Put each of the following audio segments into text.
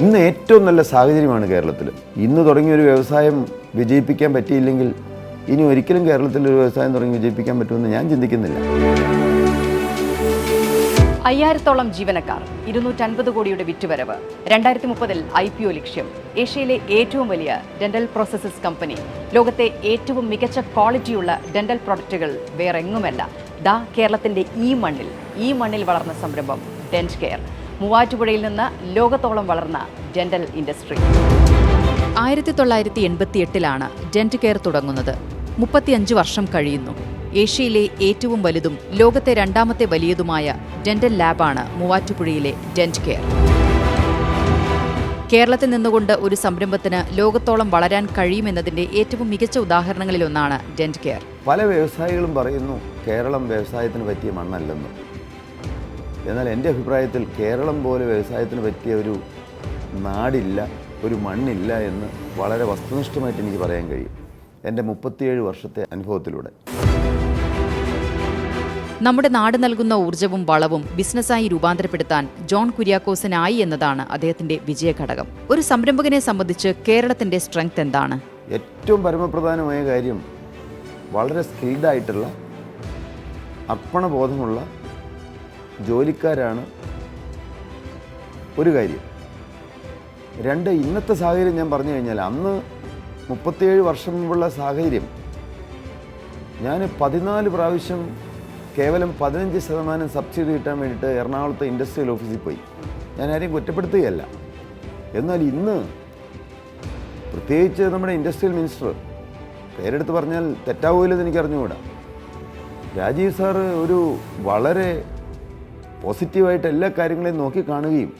ഇന്ന് ഏറ്റവും നല്ല സാഹചര്യമാണ് കേരളത്തിൽ ഇന്ന് തുടങ്ങിയ ഒരു വ്യവസായം വിജയിപ്പിക്കാൻ പറ്റിയില്ലെങ്കിൽ ഇനി ഒരിക്കലും കേരളത്തിൽ ഒരു വ്യവസായം തുടങ്ങി വിജയിപ്പിക്കാൻ പറ്റുമെന്ന് ഞാൻ ചിന്തിക്കുന്നില്ല. അയ്യായിരത്തോളം ജീവനക്കാർ ഇരുന്നൂറ്റൻപത് കോടിയുടെ വിറ്റുവരവ് രണ്ടായിരത്തി മുപ്പതിൽ ഐ പി ഒ ലക്ഷ്യം ഏഷ്യയിലെ ഏറ്റവും വലിയ ഡെന്റൽ പ്രോസസസ് കമ്പനി ലോകത്തെ ഏറ്റവും മികച്ച ക്വാളിറ്റിയുള്ള ഡെന്റൽ പ്രൊഡക്റ്റുകൾ വേറെങ്ങുമല്ല. ദാ കേരളത്തിന്റെ ഈ മണ്ണിൽ ഈ മണ്ണിൽ വളർന്ന സംരംഭം ഡെന്റ് കെയർ മൂവാറ്റുപുഴയിൽ നിന്ന് ലോകത്തോളം വളർന്ന ഡെന്റൽ ഇൻഡസ്ട്രി. ആയിരത്തി തൊള്ളായിരത്തി എൺപത്തി എട്ടിലാണ് ഡെന്റ് കെയർ തുടങ്ങുന്നത്. മുപ്പത്തിയഞ്ച് വർഷം കഴിയുന്നു. ഏഷ്യയിലെ ഏറ്റവും വലുതും ലോകത്തെ രണ്ടാമത്തെ വലിയതുമായ ഡെന്റൽ ലാബാണ് മൂവാറ്റുപുഴയിലെ ഡെന്റ് കെയർ. കേരളത്തിൽ നിന്നുകൊണ്ട് ഒരു സംരംഭത്തിന് ലോകത്തോളം വളരാൻ കഴിയുമെന്നതിന്റെ ഏറ്റവും മികച്ച ഉദാഹരണങ്ങളിലൊന്നാണ് ഡെന്റ് കെയർ. പല വ്യവസായികളും പറയുന്നു കേരളം വ്യവസായത്തിന് പറ്റിയ മണ്ണല്ലെന്ന്. എന്നാൽ എന്റെ അഭിപ്രായത്തിൽ കേരളം പോലെ വ്യവസായത്തിന് പറ്റിയ ഒരു നാടില്ല ഒരു മണ്ണില്ല എന്ന് വളരെ വസ്തുനിഷ്ഠമായിട്ട് എനിക്ക് പറയാൻ കഴിയും. എന്റെ മുപ്പത്തിയേഴ് വർഷത്തെ അനുഭവത്തിലൂടെ. നമ്മുടെ നാട് നൽകുന്ന ഊർജവും വളവും ബിസിനസ്സായി രൂപാന്തരപ്പെടുത്താൻ ജോൺ കുര്യാക്കോസിനായി എന്നതാണ് അദ്ദേഹത്തിന്റെ വിജയഘടകം. ഒരു സംരംഭകനെ സംബന്ധിച്ച് കേരളത്തിന്റെ സ്ട്രെങ്ത് എന്താണ്? ഏറ്റവും പരമപ്രധാനമായ കാര്യം വളരെ സ്കിൽഡായിട്ടുള്ള അർപ്പണബോധമുള്ള ജോലിക്കാരാണ് ഒരു കാര്യം. രണ്ട് ഇന്നത്തെ സാഹചര്യം ഞാൻ പറഞ്ഞു കഴിഞ്ഞാൽ അന്ന് മുപ്പത്തിയേഴ് വർഷം മുമ്പുള്ള സാഹചര്യം ഞാൻ പതിനാല് പ്രാവശ്യം കേവലം പതിനഞ്ച് ശതമാനം സബ്സിഡി കിട്ടാൻ വേണ്ടിയിട്ട് എറണാകുളത്തെ ഇൻഡസ്ട്രിയൽ ഓഫീസിൽ പോയി. ഞാൻ ആരെയും കുറ്റപ്പെടുത്തുകയല്ല. എന്നാൽ ഇന്ന് പ്രത്യേകിച്ച് നമ്മുടെ ഇൻഡസ്ട്രിയൽ മിനിസ്റ്റർ പേരെടുത്ത് പറഞ്ഞാൽ തെറ്റാവൂലെന്ന് എനിക്ക് അറിഞ്ഞുകൂടാ രാജീവ് സാറ് ഒരു വളരെ പോസിറ്റീവായിട്ട് എല്ലാ കാര്യങ്ങളെയും നോക്കി കാണുകയും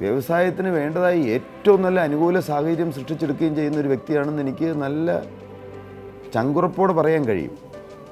വ്യവസായത്തിന് വേണ്ടതായി ഏറ്റവും നല്ല അനുകൂല സാഹചര്യം സൃഷ്ടിച്ചെടുക്കുകയും ചെയ്യുന്ന ഒരു വ്യക്തിയാണെന്ന് എനിക്ക് നല്ല ചങ്കുറപ്പോട് പറയാൻ കഴിയും.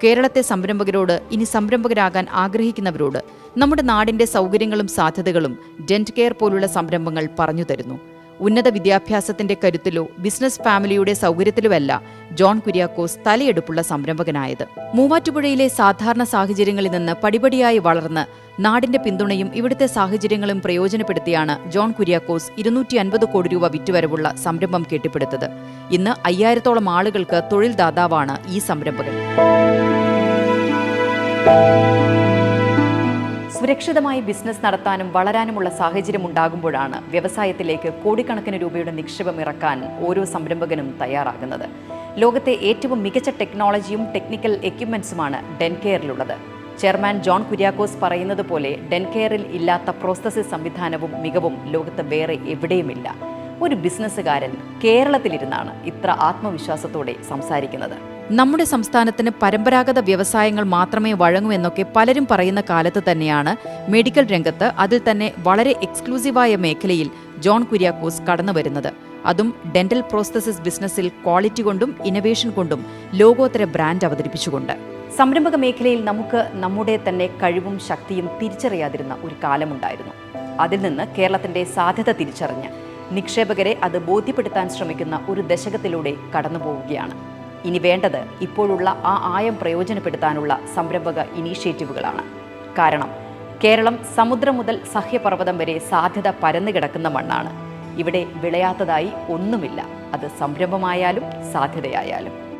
കേരളത്തെ സംരംഭകരോട് ഇനി സംരംഭകരാകാൻ ആഗ്രഹിക്കുന്നവരോട് നമ്മുടെ നാടിന്റെ സൗകര്യങ്ങളും സാധ്യതകളും ഡെന്റ് കെയർ പോലുള്ള സംരംഭങ്ങൾ പറഞ്ഞു തരുന്നു. ഉന്നത വിദ്യാഭ്യാസത്തിന്റെ കരുത്തിലോ ബിസിനസ് ഫാമിലിയുടെ സൗകര്യത്തിലുമല്ല ജോൺ കുര്യാക്കോസ് തലയെടുപ്പുള്ള സംരംഭകനായത്. മൂവാറ്റുപുഴയിലെ സാധാരണ സാഹചര്യങ്ങളിൽ നിന്ന് പടിപടിയായി വളർന്ന് നാടിന്റെ പിന്തുണയും ഇവിടുത്തെ സാഹചര്യങ്ങളും പ്രയോജനപ്പെടുത്തിയാണ് ജോൺ കുര്യാക്കോസ് ഇരുന്നൂറ്റി അൻപത് കോടി രൂപ വിറ്റുവരവുള്ള സംരംഭം കെട്ടിപ്പടുത്തത്. ഇന്ന് അയ്യായിരത്തോളം ആളുകൾക്ക് തൊഴിൽദാതാവാണ് ഈ സംരംഭകൻ. സുരക്ഷിതമായി ബിസിനസ് നടത്താനും വളരാനുമുള്ള സാഹചര്യം ഉണ്ടാകുമ്പോഴാണ് വ്യവസായത്തിലേക്ക് കോടിക്കണക്കിന് രൂപയുടെ നിക്ഷേപം ഇറക്കാൻ ഓരോ സംരംഭകനും തയ്യാറാകുന്നത്. ലോകത്തെ ഏറ്റവും മികച്ച ടെക്നോളജിയും ടെക്നിക്കൽ എക്യുപ്മെന്റ്സുമാണ് ഡെൻകെയറിലുള്ളത്. ചെയർമാൻ ജോൺ കുര്യാക്കോസ് പറയുന്നത് പോലെ ഡെൻകെയറിൽ ഇല്ലാത്ത പ്രോസസ്സിംഗ് സംവിധാനവും മികവും ലോകത്ത് വേറെ എവിടെയുമില്ല. ഒരു ബിസിനസ്സുകാരൻ കേരളത്തിലിരുന്നാണ് ഇത്ര ആത്മവിശ്വാസത്തോടെ സംസാരിക്കുന്നത്. നമ്മുടെ സംസ്ഥാനത്തിന് പരമ്പരാഗത വ്യവസായങ്ങൾ മാത്രമേ വഴങ്ങൂ എന്നൊക്കെ പലരും പറയുന്ന കാലത്ത് തന്നെയാണ് മെഡിക്കൽ രംഗത്ത് അതിൽ തന്നെ വളരെ എക്സ്ക്ലൂസീവായ മേഖലയിൽ ജോൺ കുര്യാക്കോസ് കടന്നു വരുന്നത്. അതും ഡെന്റൽ പ്രോസ്തസിസ് ബിസിനസ്സിൽ ക്വാളിറ്റി കൊണ്ടും ഇന്നവേഷൻ കൊണ്ടും ലോകോത്തര ബ്രാൻഡ് അവതരിപ്പിച്ചുകൊണ്ട്. സംരംഭക മേഖലയിൽ നമുക്ക് നമ്മുടെ തന്നെ കഴിവും ശക്തിയും തിരിച്ചറിയാതിരുന്ന ഒരു കാലമുണ്ടായിരുന്നു. അതിൽ നിന്ന് കേരളത്തിന്റെ സാധ്യത തിരിച്ചറിഞ്ഞ് നിക്ഷേപകരെ അത് ബോധ്യപ്പെടുത്താൻ ശ്രമിക്കുന്ന ഒരു ദശകത്തിലൂടെ കടന്നു പോവുകയാണ് ഇനി വേണ്ടത് ഇപ്പോഴുള്ള ആ ആയം പ്രയോജനപ്പെടുത്താനുള്ള സംരംഭക ഇനീഷ്യേറ്റീവുകളാണ്. കാരണം കേരളം സമുദ്രം മുതൽ സഹ്യപർവതം വരെ സാധ്യത പരന്നു കിടക്കുന്ന മണ്ണാണ്. ഇവിടെ വിളയാത്തതായി ഒന്നുമില്ല. അത് സംരംഭമായാലും സാധ്യതയായാലും.